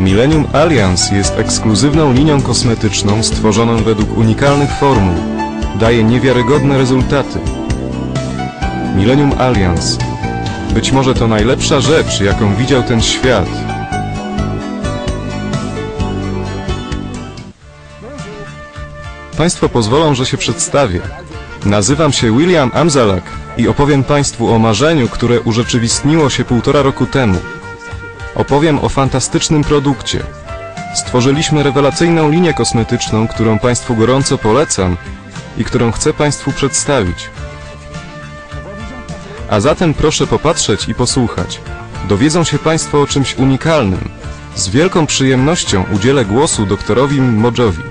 Millennium Alliance jest ekskluzywną linią kosmetyczną stworzoną według unikalnych formuł. Daje niewiarygodne rezultaty. Millennium Alliance. Być może to najlepsza rzecz, jaką widział ten świat. Państwo pozwolą, że się przedstawię. Nazywam się William Amzalak i opowiem Państwu o marzeniu, które urzeczywistniło się półtora roku temu. Opowiem o fantastycznym produkcie. Stworzyliśmy rewelacyjną linię kosmetyczną, którą Państwu gorąco polecam i którą chcę Państwu przedstawić. A zatem proszę popatrzeć i posłuchać. Dowiedzą się Państwo o czymś unikalnym. Z wielką przyjemnością udzielę głosu doktorowi Modżowi.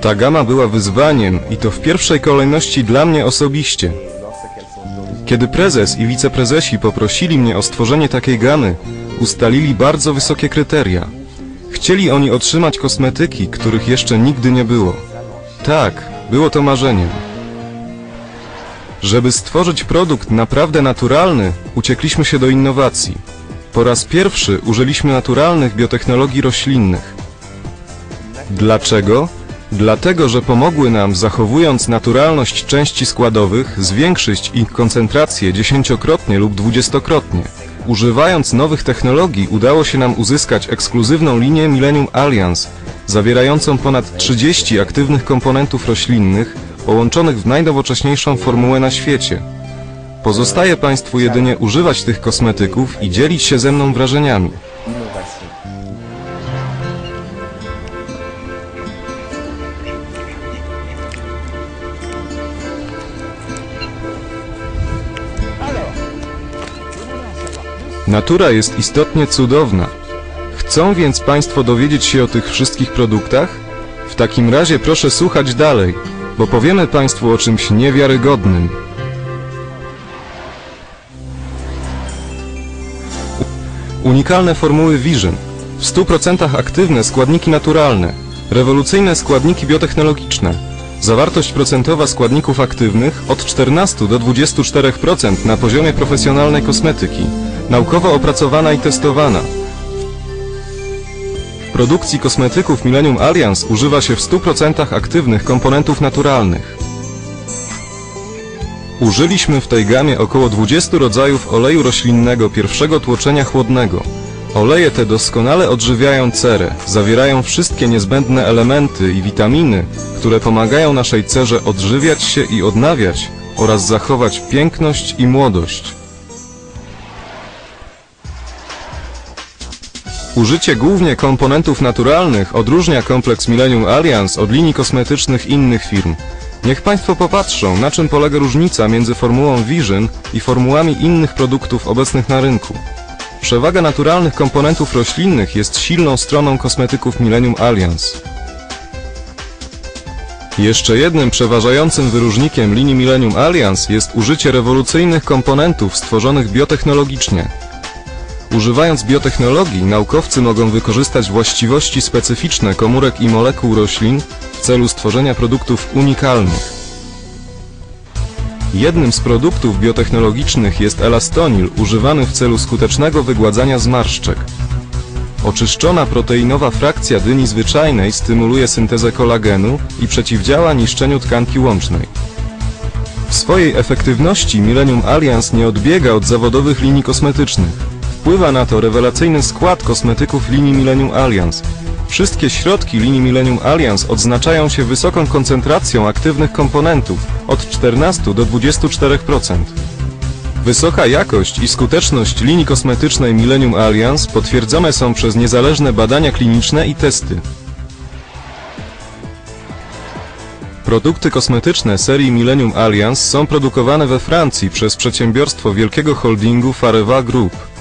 Ta gama była wyzwaniem i to w pierwszej kolejności dla mnie osobiście. Kiedy prezes i wiceprezesi poprosili mnie o stworzenie takiej gamy, ustalili bardzo wysokie kryteria. Chcieli oni otrzymać kosmetyki, których jeszcze nigdy nie było. Tak, było to marzeniem. Żeby stworzyć produkt naprawdę naturalny, uciekliśmy się do innowacji. Po raz pierwszy użyliśmy naturalnych biotechnologii roślinnych. Dlaczego? Dlatego, że pomogły nam, zachowując naturalność części składowych, zwiększyć ich koncentrację dziesięciokrotnie lub dwudziestokrotnie. Używając nowych technologii udało się nam uzyskać ekskluzywną linię Millennium Alliance, zawierającą ponad 30 aktywnych komponentów roślinnych, połączonych w najnowocześniejszą formułę na świecie. Pozostaje Państwu jedynie używać tych kosmetyków i dzielić się ze mną wrażeniami. Natura jest istotnie cudowna. Chcą więc Państwo dowiedzieć się o tych wszystkich produktach? W takim razie proszę słuchać dalej, bo powiemy Państwu o czymś niewiarygodnym. Unikalne formuły Vision. W 100% aktywne składniki naturalne. Rewolucyjne składniki biotechnologiczne. Zawartość procentowa składników aktywnych od 14 do 24% na poziomie profesjonalnej kosmetyki. Naukowo opracowana i testowana. W produkcji kosmetyków Millennium Alliance używa się w 100% aktywnych komponentów naturalnych. Użyliśmy w tej gamie około 20 rodzajów oleju roślinnego pierwszego tłoczenia chłodnego. Oleje te doskonale odżywiają cerę, zawierają wszystkie niezbędne elementy i witaminy, które pomagają naszej cerze odżywiać się i odnawiać oraz zachować piękność i młodość. Użycie głównie komponentów naturalnych odróżnia kompleks Millennium Alliance od linii kosmetycznych innych firm. Niech Państwo popatrzą, na czym polega różnica między formułą Vision i formułami innych produktów obecnych na rynku. Przewaga naturalnych komponentów roślinnych jest silną stroną kosmetyków Millennium Alliance. Jeszcze jednym przeważającym wyróżnikiem linii Millennium Alliance jest użycie rewolucyjnych komponentów stworzonych biotechnologicznie. Używając biotechnologii, naukowcy mogą wykorzystać właściwości specyficzne komórek i molekuł roślin w celu stworzenia produktów unikalnych. Jednym z produktów biotechnologicznych jest elastonil, używany w celu skutecznego wygładzania zmarszczek. Oczyszczona proteinowa frakcja dyni zwyczajnej stymuluje syntezę kolagenu i przeciwdziała niszczeniu tkanki łącznej. W swojej efektywności Millennium Alliance nie odbiega od zawodowych linii kosmetycznych. Wpływa na to rewelacyjny skład kosmetyków linii Millennium Alliance. Wszystkie środki linii Millennium Alliance odznaczają się wysoką koncentracją aktywnych komponentów od 14 do 24%. Wysoka jakość i skuteczność linii kosmetycznej Millennium Alliance potwierdzone są przez niezależne badania kliniczne i testy. Produkty kosmetyczne serii Millennium Alliance są produkowane we Francji przez przedsiębiorstwo wielkiego holdingu Fareva Group.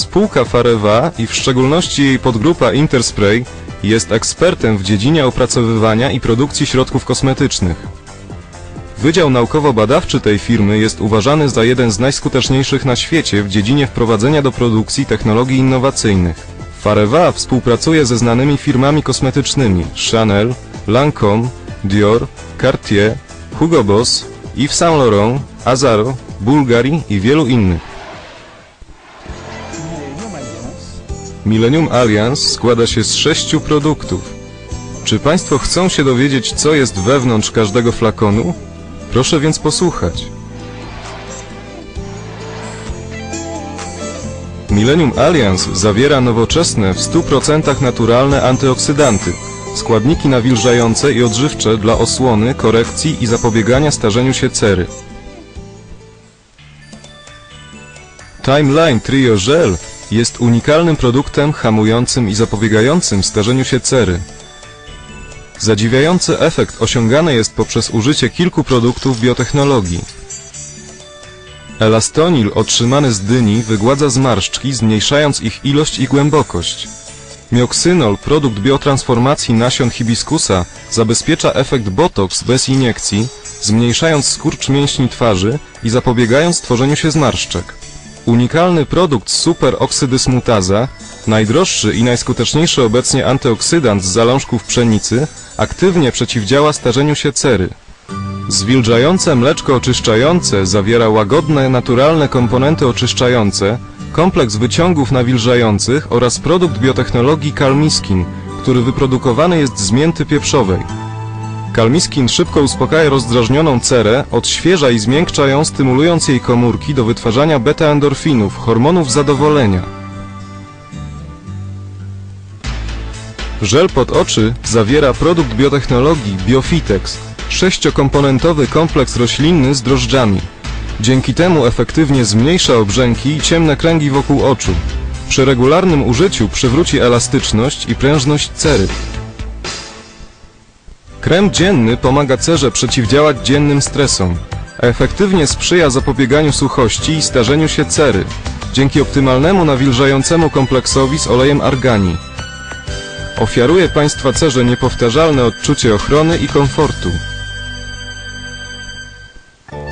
Spółka Fareva i w szczególności jej podgrupa Interspray jest ekspertem w dziedzinie opracowywania i produkcji środków kosmetycznych. Wydział naukowo-badawczy tej firmy jest uważany za jeden z najskuteczniejszych na świecie w dziedzinie wprowadzenia do produkcji technologii innowacyjnych. Fareva współpracuje ze znanymi firmami kosmetycznymi Chanel, Lancome, Dior, Cartier, Hugo Boss, Yves Saint Laurent, Azaro, Bulgari i wielu innych. Millennium Alliance składa się z sześciu produktów. Czy Państwo chcą się dowiedzieć, co jest wewnątrz każdego flakonu? Proszę więc posłuchać. Millennium Alliance zawiera nowoczesne, w 100% naturalne antyoksydanty, składniki nawilżające i odżywcze dla osłony, korekcji i zapobiegania starzeniu się cery. Timeline Trio Gel jest unikalnym produktem hamującym i zapobiegającym starzeniu się cery. Zadziwiający efekt osiągany jest poprzez użycie kilku produktów biotechnologii. Elastonil otrzymany z dyni wygładza zmarszczki, zmniejszając ich ilość i głębokość. Mioksynol, produkt biotransformacji nasion hibiskusa, zabezpiecza efekt botox bez iniekcji, zmniejszając skurcz mięśni twarzy i zapobiegając tworzeniu się zmarszczek. Unikalny produkt superoksydysmutaza, najdroższy i najskuteczniejszy obecnie antyoksydant z zalążków pszenicy, aktywnie przeciwdziała starzeniu się cery. Zwilżające mleczko oczyszczające zawiera łagodne, naturalne komponenty oczyszczające, kompleks wyciągów nawilżających oraz produkt biotechnologii Kalmiskin, który wyprodukowany jest z mięty pieprzowej. Kalmiskin szybko uspokaja rozdrażnioną cerę, odświeża i zmiękcza ją, stymulując jej komórki do wytwarzania beta-endorfinów, hormonów zadowolenia. Żel pod oczy zawiera produkt biotechnologii Biofitex, sześciokomponentowy kompleks roślinny z drożdżami. Dzięki temu efektywnie zmniejsza obrzęki i ciemne kręgi wokół oczu. Przy regularnym użyciu przywróci elastyczność i prężność cery. Krem dzienny pomaga cerze przeciwdziałać dziennym stresom. Efektywnie sprzyja zapobieganiu suchości i starzeniu się cery. Dzięki optymalnemu nawilżającemu kompleksowi z olejem argani. Ofiaruje Państwa cerze niepowtarzalne odczucie ochrony i komfortu.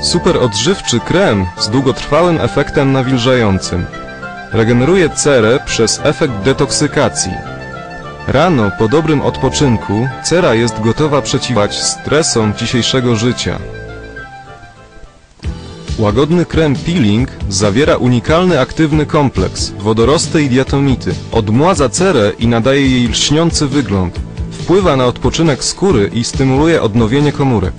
Super odżywczy krem z długotrwałym efektem nawilżającym. Regeneruje cerę przez efekt detoksykacji. Rano po dobrym odpoczynku cera jest gotowa przeciwdziałać stresom dzisiejszego życia. Łagodny krem peeling zawiera unikalny aktywny kompleks wodorosty i diatomity. Odmładza cerę i nadaje jej lśniący wygląd. Wpływa na odpoczynek skóry i stymuluje odnowienie komórek.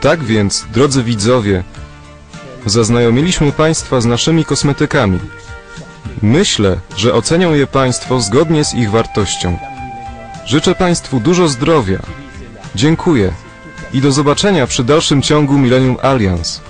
Tak więc, drodzy widzowie, zaznajomiliśmy Państwa z naszymi kosmetykami. Myślę, że ocenią je Państwo zgodnie z ich wartością. Życzę Państwu dużo zdrowia. Dziękuję i do zobaczenia przy dalszym ciągu Millennium Alliance.